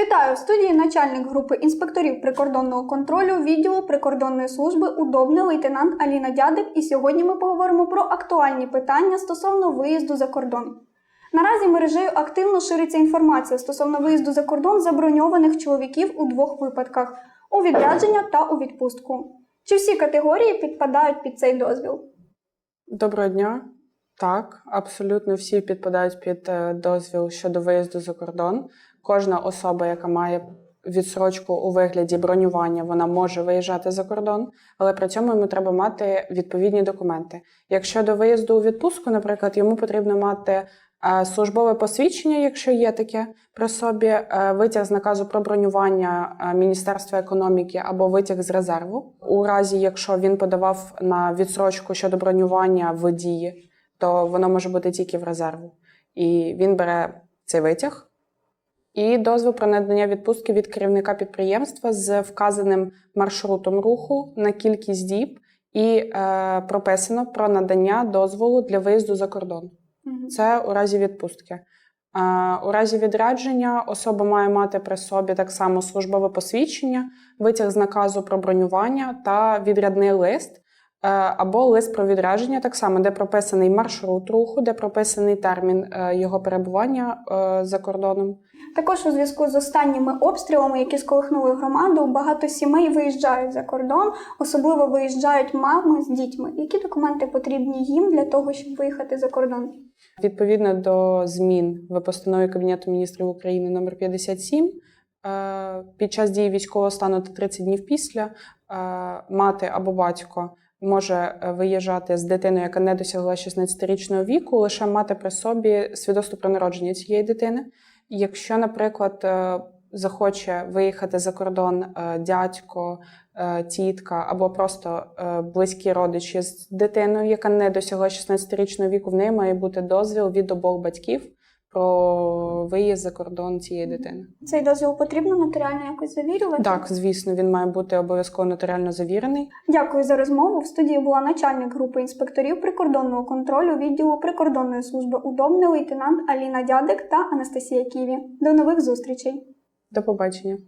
Вітаю в студії начальник групи інспекторів прикордонного контролю відділу прикордонної служби удобний лейтенант Аліна Дядик. І сьогодні ми поговоримо про актуальні питання стосовно виїзду за кордон. Наразі мережею активно шириться інформація стосовно виїзду за кордон заброньованих чоловіків у двох випадках: у відрядження та у відпустку. Чи всі категорії підпадають під цей дозвіл? Доброго дня. Так, абсолютно всі підпадають під е, дозвіл щодо виїзду за кордон. Кожна особа, яка має відсрочку у вигляді бронювання, вона може виїжджати за кордон, але при цьому йому треба мати відповідні документи. Якщо до виїзду у відпустку, наприклад, йому потрібно мати е, службове посвідчення, якщо є таке при собі, е, витяг з наказу про бронювання е, Міністерства економіки або витяг з резерву. У разі, якщо він подавав на відсрочку щодо бронювання в дії, то воно може бути тільки в резерву. І він бере цей витяг і дозвіл про надання відпустки від керівника підприємства з вказаним маршрутом руху на кількість діб і е, прописано про надання дозволу для виїзду за кордон. Мгм. Це у разі відпустки. Е, У разі відрядження особа має мати при собі так само службове посвідчення, витяг з наказу про бронювання та відрядний лист. Е, Або лист про відрядження, так само, де прописаний маршрут руху, де прописаний термін е, його перебування е, за кордоном. Також у зв'язку з останніми обстрілами, які сколихнули громаду, багато сімей виїжджають за кордон, особливо виїжджають мами з дітьми. Які документи потрібні їм для того, щоб виїхати за кордон? Відповідно до змін в постанові Кабінету міністрів України номер 57, е, під час дії військового стану та 30 днів після мати або батько може е, виїжджати з дитиною, яка не досягла 16-річного віку, лише мати при собі свідоцтво про народження цієї дитини. Якщо, наприклад, е, захоче виїхати за кордон е, дядько, тітка або просто близькі родичі з дитиною, яка не досягла 16-річного віку, в неї має бути дозвіл від обох батьків про виїзд за кордон цієї дитини. Цей дозвіл потрібно нотаріально якось завірювати? Так, звісно, він має бути обов'язково нотаріально завірений. Дякую за розмову. В студії була начальник групи інспекторів прикордонного контролю відділу прикордонної служби удобний лейтенант Аліна Дядик та Анастасія Ківі. До нових зустрічей! До побачення.